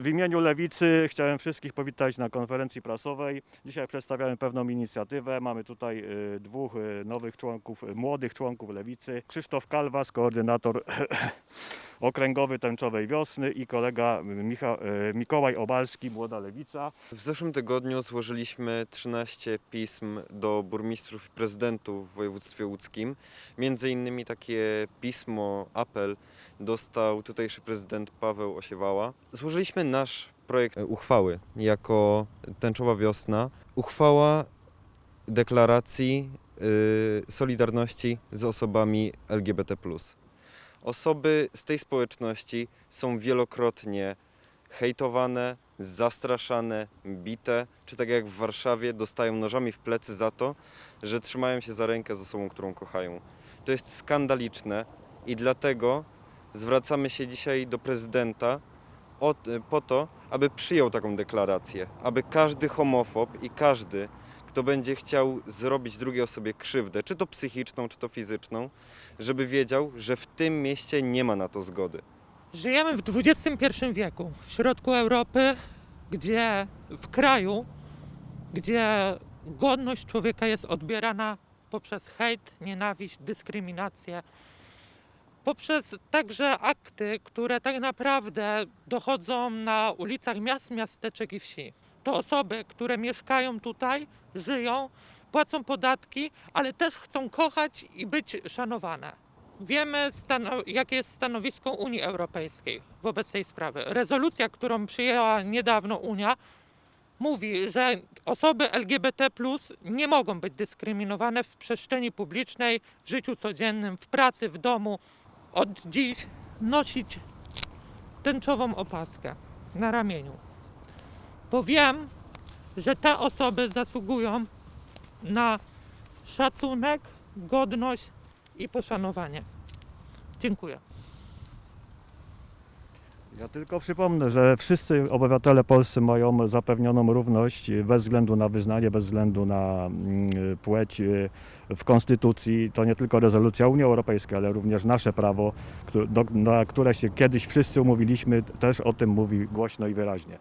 W imieniu Lewicy chciałem wszystkich powitać na konferencji prasowej. Dzisiaj przedstawiamy pewną inicjatywę. Mamy tutaj y, dwóch y, nowych członków, y, młodych członków Lewicy. Krzysztof Kalwas, koordynator okręgowy Tęczowej Wiosny i kolega y, Micha, y, Mikołaj Obalski, Młoda Lewica. W zeszłym tygodniu złożyliśmy 13 pism do burmistrzów i prezydentów w województwie łódzkim. Między innymi takie pismo, apel dostał tutejszy prezydent Paweł Osiewała. Złożyliśmy nasz projekt uchwały jako Tęczowa Wiosna. Uchwała deklaracji y, solidarności z osobami LGBT+. Osoby z tej społeczności są wielokrotnie hejtowane, zastraszane, bite, czy tak jak w Warszawie dostają nożami w plecy za to, że trzymają się za rękę z osobą, którą kochają. To jest skandaliczne i dlatego zwracamy się dzisiaj do prezydenta po to, aby przyjął taką deklarację, aby każdy homofob i każdy, kto będzie chciał zrobić drugiej osobie krzywdę, czy to psychiczną, czy to fizyczną, żeby wiedział, że w tym mieście nie ma na to zgody. Żyjemy w XXI wieku, w środku Europy, gdzie w kraju, gdzie godność człowieka jest odbierana poprzez hejt, nienawiść, dyskryminację, poprzez także akty, które tak naprawdę dochodzą na ulicach miast, miasteczek i wsi. To osoby, które mieszkają tutaj, żyją, płacą podatki, ale też chcą kochać i być szanowane. Wiemy, jakie jest stanowisko Unii Europejskiej wobec tej sprawy. Rezolucja, którą przyjęła niedawno Unia, mówi, że osoby LGBT nie mogą być dyskryminowane w przestrzeni publicznej, w życiu codziennym, w pracy, w domu. Od dziś nosić tęczową opaskę na ramieniu. Bo wiem, że te osoby zasługują na szacunek, godność i poszanowanie. Dziękuję. Ja tylko przypomnę, że wszyscy obywatele polscy mają zapewnioną równość bez względu na wyznanie, bez względu na mm, płeć y, w Konstytucji. To nie tylko rezolucja Unii Europejskiej, ale również nasze prawo, na które się kiedyś wszyscy umówiliśmy, też o tym mówi głośno i wyraźnie.